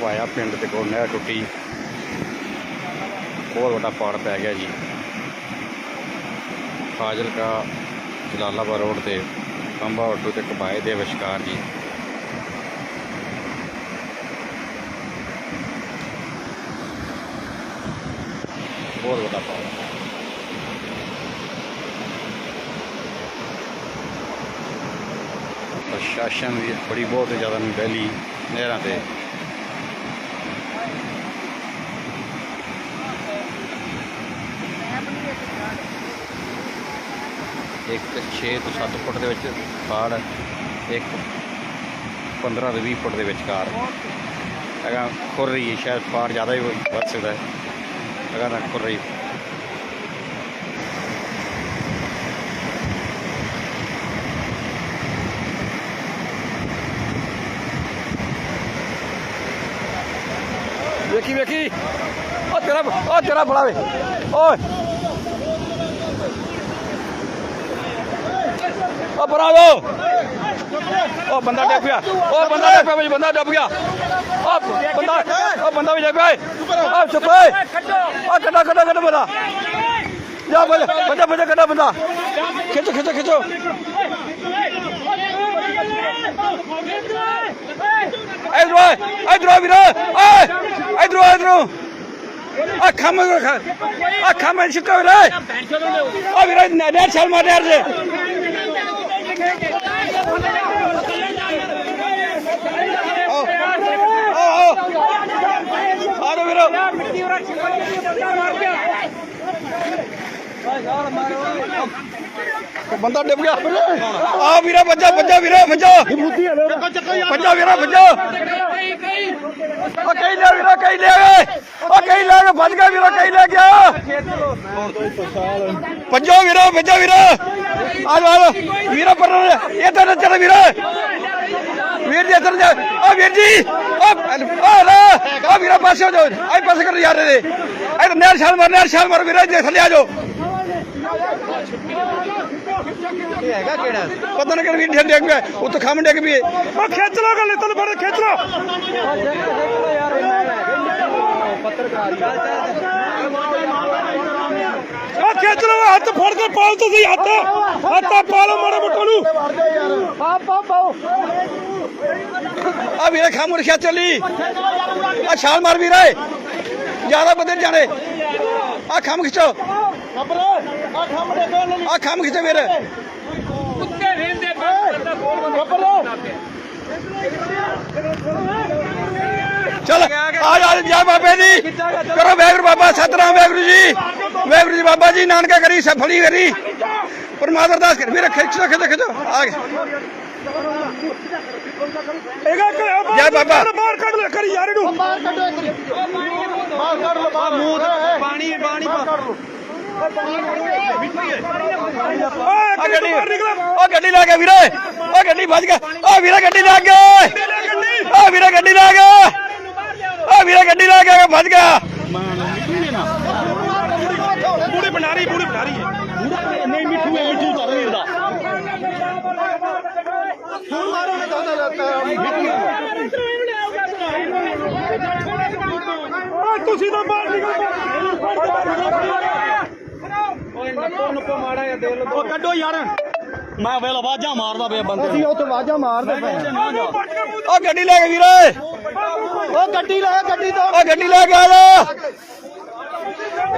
ਕਵਾਇਆ ਪਿੰਡ ਦੇ ਕੋਲ ਨਹਿਰ ਟੁੱਟੀ। ਬਹੁਤ ਵੱਡਾ ਪਾੜ ਪੈ ਗਿਆ ਜੀ। ਫਾਜ਼ਿਲਕਾ ਜਲਾਲਾਬਾਦ ਰੋਡ ਤੇ ਕੰਬਾ ਉੱਡੂ ਤੇ ਕਬਾਏ ਦੇ ਵਿਚਕਾਰ ਜੀ। ਬਹੁਤ ਵੱਡਾ ਪਾੜ। ਪ੍ਰਸ਼ਾਸਨ ਦੀ ਬੜੀ ਬਹੁਤ ਜ਼ਿਆਦਾ ਨਿਗਰਾਨੀ ਨਹਿਰਾਂ ਤੇ ਇੱਕ 6 ਤੋਂ 7 ਫੁੱਟ ਦੇ ਵਿੱਚ ਪਾੜ ਇੱਕ 15 ਤੋਂ 20 ਫੁੱਟ ਦੇ ਵਿਚਕਾਰ। ਹੈਗਾ, ਖੁਰ ਰਹੀ ਹੈ, ਸ਼ਾਇਦ ਪਾੜ ਜ਼ਿਆਦਾ ਹੀ ਵੱਧ ਸਕਦਾ ਹੈ। ਹੈਗਾ ਨਾ, ਖੁਰ ਰਹੀ। ਵੇਖੀ ਵੇਖੀ। ਉਹ ਤੇਰਾ ਉਹ ਤੇਰਾ ਬੜਾ ਵੇ। ਓਏ। ਉਹ ਬਰਾਵੋ ਉਹ ਬੰਦਾ ਡੱਬ ਗਿਆ ਉਹ ਬੰਦਾ ਡਿੱਗ ਪਿਆ ਬਈ ਬੰਦਾ ਡੱਬ ਗਿਆ ਉਹ ਬੰਦਾ ਉਹ ਬੰਦਾ ਵੀ ਡਿੱਗ ਪਿਆ ਉਹ ਚੁੱਪ ਉਹ ਕੱਢਾ ਕੱਢਾ ਕੱਢਾ ਬੰਦਾ। ਜਾ ਬੱਜਾ ਬੱਜਾ ਬੱਜਾ ਬੰਦਾ। ਖਿੱਚੋ ਖਿੱਚੋ ਖਿੱਚੋ। ਇਧਰ ਓਏ ਇਧਰ ਓ ਵੀਰ। ਓਏ ਇਧਰ ਓ ਇਧਰ। ਆ ਖੰਮ ਆ ਖੰਮ ਸ਼ਿਕੋ ਵੀਰ ਓ ਵੀਰ ਨੈਟ ਛਾਲ ਮਾਰ ਨਹਿਰ ਦੇ ਆ ਜਾਓ ਵੀਰੋ ਉਹ ਬੰਦਾ ਡਿੱਬ ਗਿਆ। ਆ ਵੀਰਾ ਬੱਜਾ ਬੱਜਾ ਵੀਰਾ ਬੱਜਾ ਬੱਜਾ ਵੀਰਾ ਬੱਜਾ ਉਹ ਕਈ ਲੈ ਵੀਰਾ ਕਈ ਲੈ ਗਏ ਉਹ ਕਈ ਲੈ ਕੇ ਵੱਜ ਗਿਆ ਵੀਰਾ ਕਈ ਲੈ ਗਿਆ ਭੱਜੋ ਵੀਰਾ ਭੱਜੋ ਵੀਰਾ। ਆ ਜਾ ਵੀਰਾ, ਪਰ ਇਹ ਤਾਂ ਚੱਲ ਵੀਰਾ। ਵੀਰ ਜੀ, ਇੱਧਰ ਜਾ। ਆ ਵੀਰ ਜੀ, ਆ ਆ ਆ ਵੀਰਾ ਪਾਸੇ ਹੋ ਜਾਓ। ਆਈ ਪਾਸੇ ਕਰ ਯਾਰ ਦੇ ਇਹ ਨਹਿਰ ਛਾਲ ਮਾਰ ਨਹਿਰ ਛਾਲ ਮਾਰ ਵੀਰਾ ਜੇ ਥੱਲੇ ਆ ਜਾਓ। ਇਹ ਹੈਗਾ ਕਿਹੜਾ? ਪਤਾ ਨਹੀਂ ਕਿਹੜਾ ਵੀਰ ਡਿੱਗ ਪਿਆ ਉੱਥੇ ਖੰਮ ਡਿੱਗ ਪਈ ਉਹ ਖਿੱਚ ਲੋ ਗੱਲ ਤੈਨੂੰ ਫੜ ਖਿੱਚ ਲੋ ਉਹ ਖਿੱਚ ਹੱਥ ਫੜ ਕੇ ਪਾਲ ਤੁਸੀਂ ਹੱਥ। ਹੱਥ ਪਾ ਲਓ ਮਾੜੇ ਮੋਟੋ ਨੂੰ ਆ ਵੀਰੇ ਖੰਮ ਰਖਿਆ ਚੱਲੀ। ਆ ਛਾਲ ਮਾਰ ਵੀਰਾ। ਜ਼ਿਆਦਾ ਬੰਦੇ ਜਾਣੇ। ਆ ਖੰਮ ਖਿੱਚੋ। ਆ ਖੰਮ ਖਿੱਚੋ ਵੀਰੇ। ਚਲ ਆ ਜਾ ਜਾ ਬਾਬੇ ਜੀ ਕਰੋ ਵੈਗੁਰੂ ਬਾਬਾ ਸਤਨਾਮ ਵੈਗੁਰੂ ਜੀ। ਵੈਗੁਰੂ ਜੀ ਬਾਬਾ ਜੀ ਨਾਨਕਾ ਕਰੀ ਸਫਲੀ ਕਰੀ। ਪਰਮਾਤਮਾ ਅਰਦਾਸ ਕਰ ਵੀਰੇ ਖਿੱਚ ਰੱਖ ਖਿੱਚ ਆ ਗਿਆ ਇਹਗਾ ਕਿ ਜੈ ਬਾਬਾ। ਬਾਹਰ ਕੱਢ ਲੈ ਕਰੀ ਯਾਰ ਇਹਨੂੰ। ਓਏ ਆ ਗੱਡੀ ਬਾਹਰ ਨਿਕਲ। ਉਹ ਗੱਡੀ ਲਾ ਗਿਆ ਵੀਰੇ। ਉਹ ਗੱਡੀ ਵੱਜ ਗਿਆ। ਉਹ ਵੀਰੇ ਗੱਡੀ ਲਾ ਗਏ ਉਹ ਵੀਰੇ ਗੱਡੀ ਲਾ ਗਿਆ ਉਹ ਵੀਰੇ ਗੱਡੀ ਲਾ ਗਿਆ ਵੱਜ ਗਿਆ ਬੂੜੀ ਬਣਾਰੀ ਬੂੜੀ ਬਣਾਰੀ ਹੈ ਨਹੀਂ ਮਿੱਠੂ ਹੈ ਮਿੱਠੂ ਤਾਂ ਨਹੀਂ ਹੁੰਦਾ ਓਏ ਤੁਸੀਂ ਤਾਂ ਬਾਹਰ ਨਿਕਲ ਮਾੜਾ ਦੇ ਲੋ ਕੱਢੋ ਯਾਰ। ਮੈਂ ਵੇਲ ਆਵਾਜ਼ਾਂ ਮਾਰਦਾ ਪਿਆ ਬੰਦੇ ਅਸੀਂ ਉੱਥੇ ਆਵਾਜ਼ਾਂ ਮਾਰਦੇ ਪਏ ਉਹ ਗੱਡੀ ਲੈ ਕੇ ਵੀਰੇ। ਉਹ ਗੱਡੀ ਲੈ ਗੱਡੀ ਤੋਂ ਉਹ ਗੱਡੀ ਲੈ ਕੇ ਆ ਜਾ।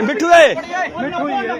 ਮਿੱਠੂ ਏ ਮਿੱਠੂ ਹੀ ਹੈ